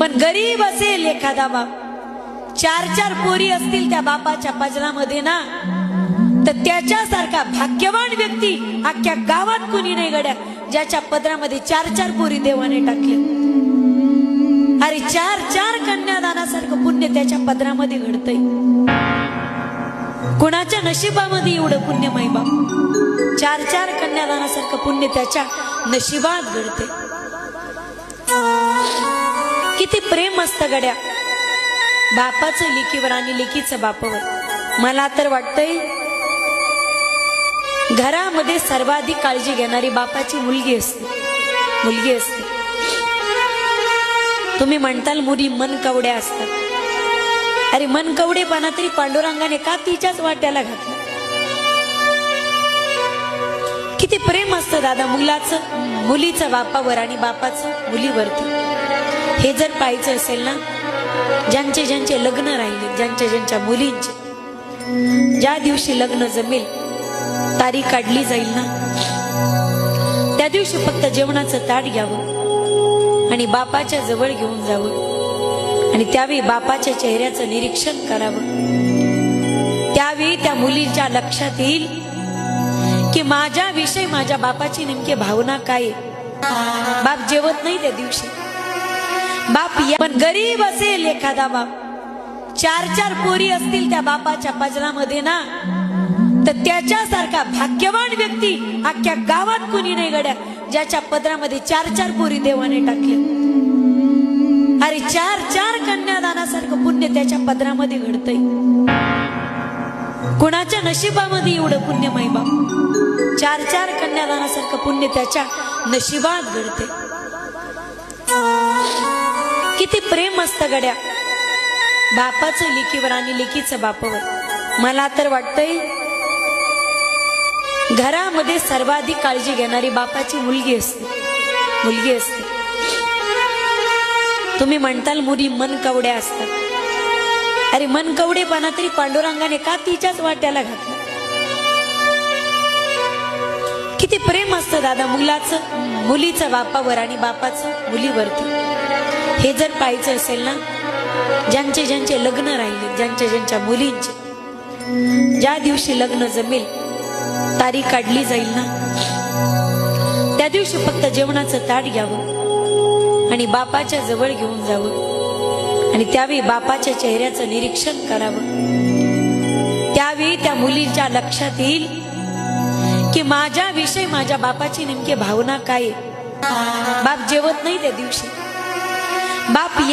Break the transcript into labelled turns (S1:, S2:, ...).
S1: पण गरीब असेल एखादा बाप. चार चार पोरी असतील त्या बापाच्या पजरामध्ये ना तर त्याच्यासारखा भाग्यवान व्यक्ती अख्ख्या गावात कुणी नाही गड्या ज्याच्या पदरामध्ये चार चार पोरी देवाने टाकल्या अरे चार चार कन्यादानासारखं पुण्य त्याच्या पदरामध्ये घडतय. कुणाच्या नशिबामध्ये एवढं पुण्य बाप चार चार कन्यादानासारखं पुण्य त्याच्या नशिबात घडते किती प्रेम असतं गड्या. बापाचं लिखीवर आणि लेकीचं बापावर. मला तर वाटतंय घरामध्ये सर्वाधिक काळजी घेणारी बापाची मुलगी असते. मुलगी असते. तुम्ही म्हणताल मुली मन कवड्या असतात. अरे मन कवडेपणा तरी पांडुरंगाने का तिच्याच वाट्याला घातलं? किती प्रेम असतं दादा मुलाचं मुलीचं बापावर आणि बापाचं मुलीवरती. हे जर पाहायचं असेल ना ज्यांचे ज्यांचे लग्न राहिले ज्यांच्या ज्यांच्या मुलींचे ज्या दिवशी लग्न जमेल तारीख काढली जाईल ना त्या दिवशी फक्त जेवणाचं ताट घ्यावं आणि बापाच्या जवळ घेऊन जावं आणि त्यावेळी बापाच्या चेहऱ्याचं निरीक्षण करावं त्यावेळी त्या मुलीच्या लक्षात येईल की माझ्याविषयी माझ्या बापाची नेमकी भावना काय आहे. बाप जेवत नाही त्या दिवशी बाप पण गरीब असेल एखादा बाप. चार चार पोरी असतील त्या बापाच्या पजरामध्ये ना तर त्याच्यासारखा भाग्यवान व्यक्ती अख्ख्या गावात कुणी नाही गड्या ज्याच्या पदरामध्ये चार चार पोरी देवाने टाकल्या अरे चार चार कन्यादानासारखं पुण्य त्याच्या पदरामध्ये घडतंय. कुणाच्या नशिबामध्ये एवढं पुण्य बाप चार चार कन्यादानासारखं पुण्य त्याच्या नशिबात घडते किती प्रेम असतं गड्या. बापाचं लिखीवर आणि लिखीच बापावर. मला तर वाटतंय घरामध्ये सर्वाधिक काळजी घेणारी बापाची मुलगी असते. मुलगी असते. तुम्ही म्हणताल मुली मन कवड्या असतात. अरे मन कवडेपणा तरी पांडुरंगाने का तिच्याच वाट्याला घातलं? किती प्रेम असतं दादा मुलाचं मुलीचं बापावर आणि बापाचं मुलीवरती. हे जर पाहायचं असेल ना ज्यांचे ज्यांचे लग्न राहिले ज्यांच्या ज्यांच्या मुलींचे ज्या दिवशी लग्न जमेल तारीख काढली जाईल ना त्या दिवशी फक्त जेवणाचं ताट घ्यावं आणि बापाच्या जवळ घेऊन जावं आणि त्यावेळी बापाच्या चेहऱ्याचं निरीक्षण करावं. त्यावेळी त्या मुलीच्या लक्षात येईल की माझ्याविषयी माझ्या बापाची नेमकी भावना काय बाप जेवत नाही त्या दिवशी. बाप या-